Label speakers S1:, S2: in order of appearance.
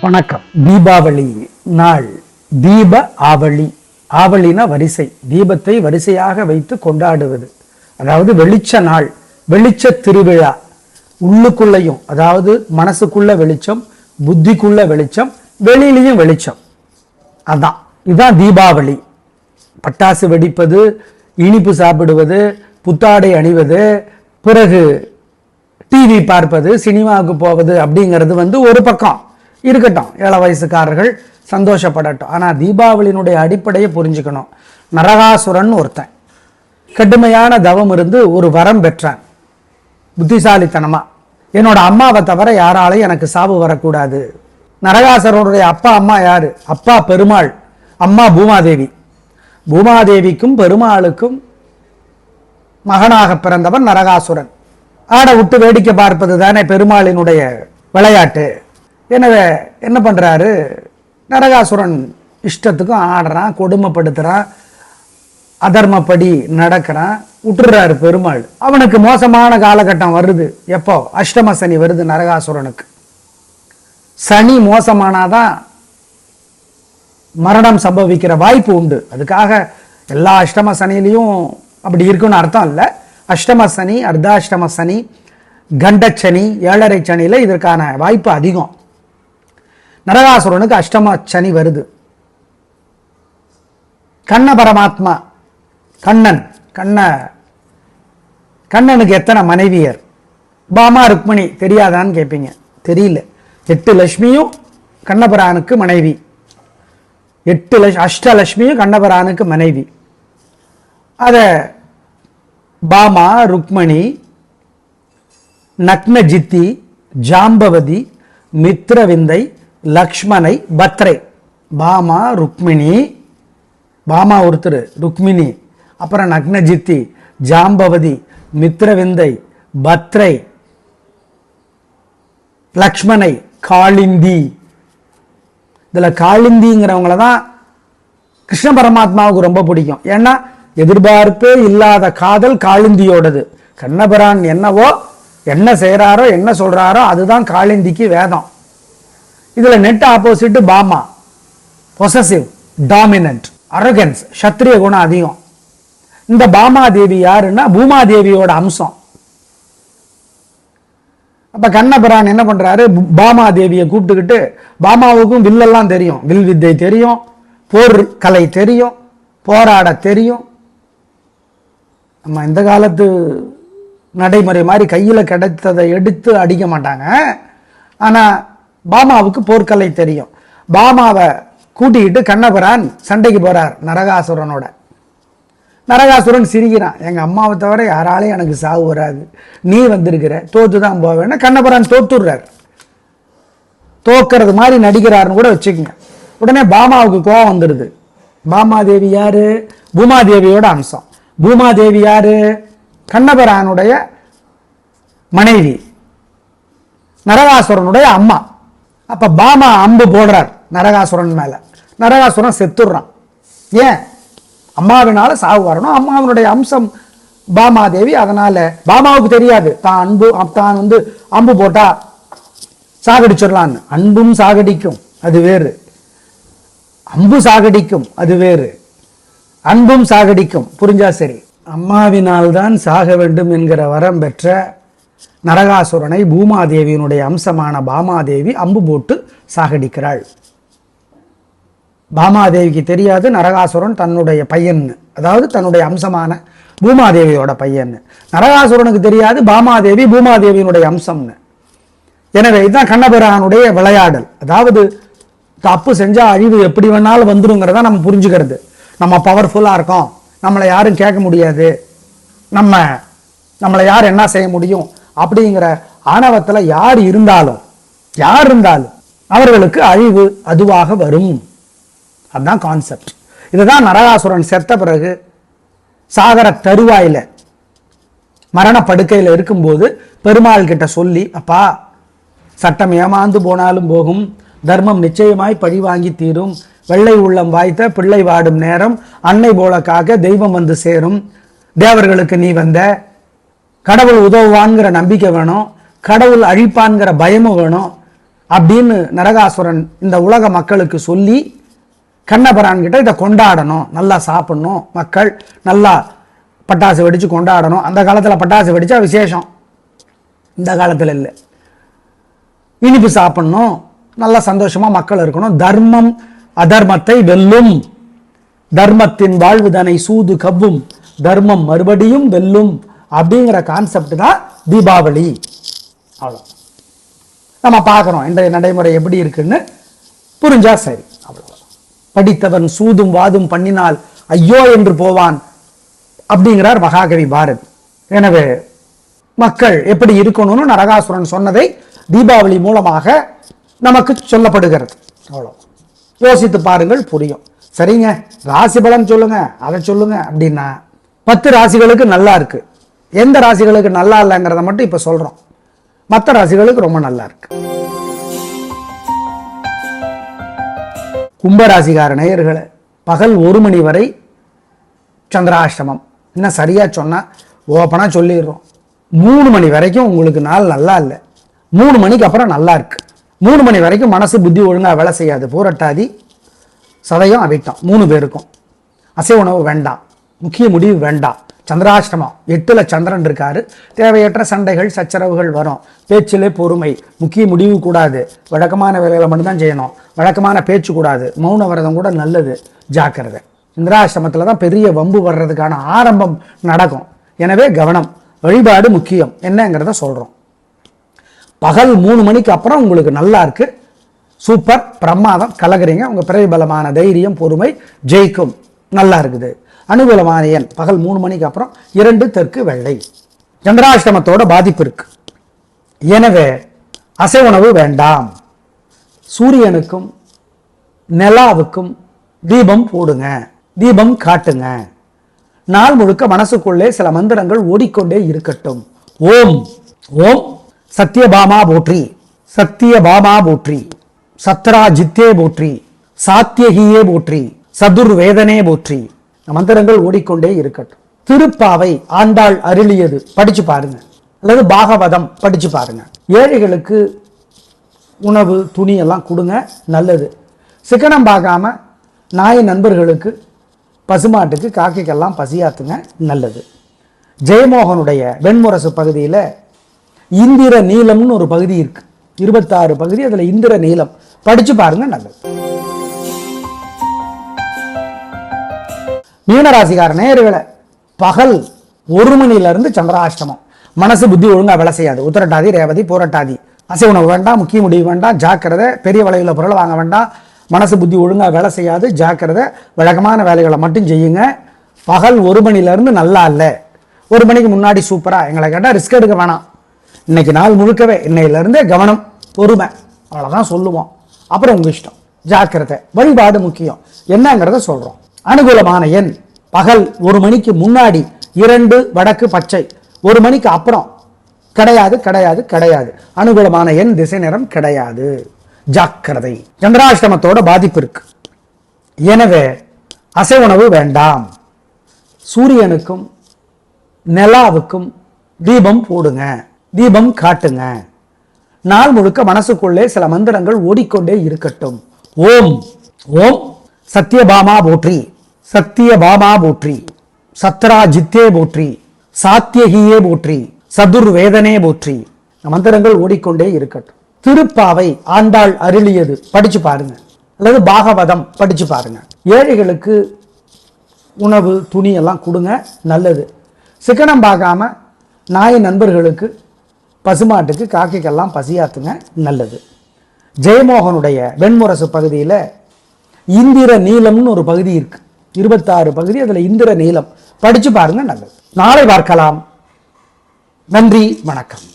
S1: வணக்கம். தீபாவளி நாள். தீப ஆவளி. ஆவளினா வரிசை. தீபத்தை வரிசையாக வைத்து கொண்டாடுவது. அதாவது வெளிச்ச நாள். வெளிச்ச திருவிழா. உள்ளுக்குள்ளேயும் அதாவது மனசுக்குள்ள வெளிச்சம் புத்திக்குள்ள வெளிச்சம் வெளியிலையும் வெளிச்சம். அதான். இதுதான் தீபாவளி. பட்டாசு வெடிப்பது இனிப்பு சாப்பிடுவது புத்தாடை அணிவது பிறகு டிவி பார்ப்பது சினிமாவுக்கு போவது அப்படிங்கிறது வந்து ஒரு பக்கம். இருக்கட்டும். ஏழை வயசுக்காரர்கள் சந்தோஷப்படட்டும். ஆனால் தீபாவளியினுடைய அடிப்படையை புரிஞ்சுக்கணும். நரகாசுரன் ஒருத்தன். கடுமையான தவம் இருந்து ஒரு வரம் பெற்றான். புத்திசாலித்தனமாக என்னோட அம்மாவை தவிர யாராலையும் எனக்கு சாவு வரக்கூடாது. நரகாசுரனுடைய அப்பா அம்மா யார்? அப்பா பெருமாள். அம்மா பூமாதேவி. பூமாதேவிக்கும் பெருமாளுக்கும் மகனாக பிறந்தவன் நரகாசுரன். ஆட விட்டு வேடிக்கை பார்ப்பது தானே பெருமாளினுடைய விளையாட்டு. எனவே என்ன பண்ணுறாரு நரகாசுரன் இஷ்டத்துக்கும் ஆடுறான் கொடுமைப்படுத்துகிறான் அதர்மப்படி நடக்கிறான் விட்டுறாரு பெருமாள். அவனுக்கு மோசமான காலகட்டம் வருது. எப்போ? அஷ்டம சனி வருது நரகாசுரனுக்கு. சனி மோசமானாதான் மரணம் சம்பவிக்கிற வாய்ப்பு உண்டு. அதுக்காக எல்லா அஷ்டம சனிலையும் அப்படி இருக்குன்னு அர்த்தம் இல்லை. அஷ்டம சனி அர்த்தாஷ்டம சனி கண்டச்சனி ஏழரை சனியில் இதற்கான வாய்ப்பு அதிகம். நரகாசுரனுக்கு அஷ்டம சனி வருது. கண்ண பரமாத்மா கண்ணன் கண்ண கண்ணனுக்கு எத்தனை மனைவியர்? பாமா ருக்மணி தெரியாதான்னு கேட்பீங்க தெரியல. எட்டு லட்சுமியும் கண்ணபரானுக்கு மனைவி. எட்டு லட்ச அஷ்டலட்சுமியும் கண்ணபரானுக்கு மனைவி. அதை பாமா ருக்மணி நக்னஜித்தி ஜாம்பவதி மித்ரவிந்தை லக்ஷ்மணை பத்ரை. பாமா ருக்மிணி. பாமா ஒருத்தர் ருக்மிணி. அப்புறம் நக்னஜித்தி ஜாம்பவதி மித்ரவிந்தை பத்ரை. லக்ஷ்மணை காளிந்தி. இதில் காளிந்திங்கிறவங்கள தான் கிருஷ்ண பரமாத்மாவுக்கு ரொம்ப பிடிக்கும். ஏன்னா எதிர்பார்ப்பே இல்லாத காதல் காளிந்தியோடது. கண்ணபிரான் என்னவோ என்ன செய்கிறாரோ என்ன சொல்கிறாரோ அதுதான் காளிந்திக்கு வேதம். இதில் net opposite Bama. Possessive dominant arrogance சத்திரிய குணம் அதிகம். இந்த பாமாதேவி யாருன்னா பூமாதேவியோட அம்சம். அப்ப கண்ணபிரான் என்ன பண்றாரு? பாமாதேவியை கூப்பிட்டுக்கிட்டு பாமாவுக்கும் வில்லெல்லாம் தெரியும். வில் வித்தை தெரியும் போர் கலை தெரியும் போராட தெரியும். நம்ம இந்த காலத்து நடைமுறை மாதிரி கையில் கிடைத்ததை எடுத்து அடிக்க மாட்டாங்க. ஆனால் பாமாவுக்கு போர்க்கலை தெரியும். பாமாவை கூட்டிக்கிட்டு கண்ணபிரான் சண்டைக்கு போறார் நரகாசுரனோட. நரகாசுரன் சிரிக்கிறான். எங்கள் அம்மாவை தவிர யாராலையும் எனக்கு சாவு வராது. நீ வந்திருக்கிற. தோத்து தான் போவேன்னா கண்ணபுரான் தோத்துடுறார். தோக்கிறது மாதிரி நடிக்கிறாருன்னு கூட வச்சுக்கோங்க. உடனே பாமாவுக்கு கோபம் வந்துடுது பாமாதேவி யாரு? பூமாதேவியோட அம்சம். பூமாதேவி யாரு? கண்ணபுரானுடைய மனைவி. நரகாசுரனுடைய அம்மா. அப்போ பாமா அம்பு போடுறார் நரகாசுரன் மேலே. நரகாசுரன் செத்துடுறான். ஏன்? அம்மாவினால சாவு வரணும். அம்மாவினுடைய அம்சம் பாமாதேவி அதனால பாமாவுக்கு தெரியாது. தான் அன்பு தான் வந்து அம்பு போட்டா சாகடிச்சிடலான்னு. அன்பும் சாகடிக்கும் அது வேறு. அம்பு சாகடிக்கும் அது வேறு. அன்பும் சாகடிக்கும். புரிஞ்சா சரி? அம்மாவினால் தான் சாக வேண்டும் என்கிற வரம் பெற்ற நரகாசுரனை பூமாதேவியினுடைய அம்சமான பாமாதேவி அம்பு போட்டு சாகடிக்கிறாள். பாமாதேவிக்கு தெரியாது நரகாசுரன் தன்னுடைய பையன்னு அதாவது தன்னுடைய அம்சமான பூமாதேவியோட பையன்னு நரகாசுரனுக்கு தெரியாது பாமாதேவி பூமாதேவியினுடைய அம்சம்னு எனவே இதுதான் கண்ணபிரானுடைய விளையாடல். அதாவது தப்பு செஞ்சா அழிவு எப்படி வேணாலும் வந்துருங்கிறத நம்ம புரிஞ்சுக்கிறது. நம்ம பவர்ஃபுல்லா இருக்கோம். நம்மளை யாரும் கேட்க முடியாது. நம்ம நம்மளை யார் என்ன செய்ய முடியும்? அப்படிங்கிற ஆணவத்துல யார் இருந்தாலும் யார் இருந்தாலும் அவர்களுக்கு அழிவு அதுவாக வரும். அதுதான் கான்செப்ட் இதுதான் நரகாசுரன் செத்த பிறகு சாகர தருவாயில மரண படுக்கையில் இருக்கும்போது பெருமாள் கிட்ட சொல்லி அப்பா சட்டம் ஏமாந்து போனாலும் போகும். தர்மம் நிச்சயமாய் பழி வாங்கி தீரும். வெள்ளை உள்ளம் வாய்த்த பிள்ளை வாடும் நேரம் அன்னை போல காக்க தெய்வம் வந்து சேரும். தேவர்களுக்கு நீ வந்த கடவுள் உதவுவான்ங்கிற நம்பிக்கை வேணும் கடவுள் அழிப்பான்ங்கிற பயமும் வேணும் அப்படின்னு நரகாசுரன் இந்த உலக மக்களுக்கு சொல்லி கண்ணபரான் கிட்ட இதை கொண்டாடணும். நல்லா சாப்பிடணும். மக்கள் நல்லா பட்டாசு வெடிச்சு கொண்டாடணும். அந்த காலத்தில் பட்டாசு வெடிச்சா விசேஷம். இந்த காலத்தில் இல்லை. இனிப்பு சாப்பிடணும். நல்லா சந்தோஷமா மக்கள் இருக்கணும். தர்மம் அதர்மத்தை வெல்லும். தர்மத்தின் வாழ்வுதனை சூது கவ்வும். தர்மம் மறுபடியும் வெல்லும். அப்படிங்கிற கான்செப்ட் தான் தீபாவளி. அவ்வளோ நம்ம பார்க்குறோம் இன்றைய நடைமுறை எப்படி இருக்குன்னு புரிஞ்சா சரி. அவ்வளோ படித்தவன் சூதும் வாதும் பண்ணினால் ஐயோ என்று போவான் அப்படிங்கிறார் மகாகவி பாரதி. எனவே மக்கள் எப்படி இருக்கணும்னு நரகாசுரன் சொன்னதை தீபாவளி மூலமாக நமக்கு சொல்லப்படுகிறது. அவ்வளோ யோசித்து பாருங்கள் புரியும். சரிங்க ராசி பலன் சொல்லுங்க அதை சொல்லுங்க அப்படின்னா பத்து ராசிகளுக்கு நல்லா இருக்கு. எந்த ராசிகளுக்கு நல்லா இல்லைங்கிறத மட்டும் இப்போ சொல்கிறோம் மற்ற ராசிகளுக்கு ரொம்ப நல்லா இருக்கு. கும்பராசிகார நேயர்களை பகல் ஒரு மணி வரை சந்திராஷ்டமம். இன்னும் சரியாக சொன்னால் ஓப்பனாக சொல்லிடுறோம். மூணு மணி வரைக்கும் உங்களுக்கு நாள் நல்லா இல்லை. மூணு மணிக்கு அப்புறம் நல்லா இருக்கு. மூணு மணி வரைக்கும் மனசு புத்தி ஒழுங்காக வேலை செய்யாது. பூரட்டாதி சதயம் அவிட்டம். மூணு பேருக்கும். அசைவ உணவு வேண்டாம். முக்கிய முடிவு வேண்டாம். சந்திராஷ்டமம். எட்டுல சந்திரன் இருக்காரு. தேவையற்ற சண்டைகள் சச்சரவுகள் வரும். பேச்சிலே பொறுமை. முக்கிய முடிவு கூடாது. வழக்கமான வேலைகளை மட்டும்தான் செய்யணும். வழக்கமான பேச்சு கூடாது. மௌன விரதம் கூட நல்லது. ஜாக்கிரதை. சந்திராஷ்டமத்துல தான் பெரிய வம்பு வர்றதுக்கான ஆரம்பம் நடக்கும். எனவே கவனம். வழிபாடு முக்கியம். என்னங்கிறத சொல்கிறோம் பகல் மூணு மணிக்கு அப்புறம் உங்களுக்கு நல்லா இருக்கு. சூப்பர். பிரமாதம். கலகுறீங்க உங்கள் பிரதிபலமான தைரியம் பொறுமை ஜெயிக்கும். நல்லா இருக்குது. அனுகூலமான எண் பகல் மூணு மணிக்கு அப்புறம் இரண்டு தெற்கு வெள்ளை. சந்திராஷ்டமத்தோட பாதிப்பு இருக்கு. எனவே அசை உணவு வேண்டாம். சூரியனுக்கும் நிலாவுக்கும் தீபம் போடுங்க. தீபம் காட்டுங்க. நாள் முழுக்க மனசுக்குள்ளே சில மந்திரங்கள் ஓடிக்கொண்டே இருக்கட்டும். ஓம். ஓம். சத்யபாமா போற்றி. சத்தியபாமா போற்றி. சத்ரா ஜித்தே போற்றி. சாத்தியகியே போற்றி. சதுர்வேதனே போற்றி. மந்திரங்கள் ஓடிக்கொண்டே இருக்கட்டும். திருப்பாவை ஆண்டாள் அருளியது. படிச்சு பாருங்க. அல்லது பாகவதம் படிச்சு பாருங்க. ஏழைகளுக்கு உணவு துணி எல்லாம் கொடுங்க. நல்லது. சிக்கனம் பார்க்காம நாய் நண்பர்களுக்கு பசுமாட்டுக்கு காக்கைக்கெல்லாம் பசியாத்துங்க. நல்லது. ஜெயமோகனுடைய வெண்முரசு பகுதியில் இந்திர நீளம்னு ஒரு பகுதி இருக்கு. இருபத்தாறு பகுதி அதில் இந்திர நீளம் படிச்சு பாருங்க நல்லது. மீனராசிக்கார இருக்கலை பகல் ஒரு மணிலேருந்து சந்திராஷ்டமம். மனசு புத்தி ஒழுங்காக வேலை செய்யாது. உத்தரட்டாதி ரேவதி பூரட்டாதி. அசை உணவு வேண்டாம் முக்கிய முடிவு வேண்டாம் ஜாக்கிரதை பெரிய விலையுள்ள பொருள் வாங்க வேண்டாம். மனசு புத்தி ஒழுங்காக வேலை செய்யாது ஜாக்கிரதை வழக்கமான வேலைகளை மட்டும் செய்யுங்க. பகல் ஒரு மணிலேருந்து நல்லா இல்லை ஒரு மணிக்கு முன்னாடி சூப்பராக எங்களை கேட்டால் ரிஸ்க் எடுக்க வேணாம். இன்னைக்கு நாள் முழுக்கவே இன்னையிலேருந்தே கவனம் பொறுமை. அவ்வளோதான் சொல்லுவோம். அப்புறம் உங்கள் இஷ்டம். ஜாக்கிரதை. வழிபாடு முக்கியம். என்னங்கிறத சொல்கிறோம் அனுகூலமான எண். பகல் ஒரு மணிக்கு முன்னாடி இரண்டு வடக்கு பச்சை. ஒரு மணிக்கு அப்புறம். கிடையாது கிடையாது கிடையாது. அனுகூலமான எண் திசை நிறம் கிடையாது. ஜாக்கிரதை. சந்திராஷ்டமத்தோட பாதிப்பு இருக்கு. எனவே அசை உணவு வேண்டாம். சூரியனுக்கும் நிலாவுக்கும் தீபம் போடுங்க. தீபம் காட்டுங்க. நாள் முழுக்க மனசுக்குள்ளே சில மந்திரங்கள் ஓடிக்கொண்டே இருக்கட்டும். ஓம். ஓம். சத்யபாமா போற்றி. சத்திய பாமா போற்றி சத்ராஜித்தே போற்றி சாத்தியகியே போற்றி சதுர்வேதனே போற்றி. மந்திரங்கள் ஓடிக்கொண்டே இருக்கட்டும். திருப்பாவை ஆண்டாள் அருளியது படிச்சு பாருங்க. அல்லது பாகவதம் படிச்சு பாருங்க. ஏழைகளுக்கு உணவு துணி எல்லாம் கொடுங்க நல்லது. சிக்கனம் பார்க்காம நாய் நண்பர்களுக்கு பசுமாட்டுக்கு காக்கைக்கெல்லாம் பசியாத்துங்க நல்லது. ஜெயமோகனுடைய வெண்முரசு பகுதியில் இந்திர நீலம்னு ஒரு பகுதி இருக்குது இருபத்தாறு பகுதி அதில் இந்திர நீளம். படிச்சு பாருங்க நல்லது. நாளை பார்க்கலாம். நன்றி வணக்கம்.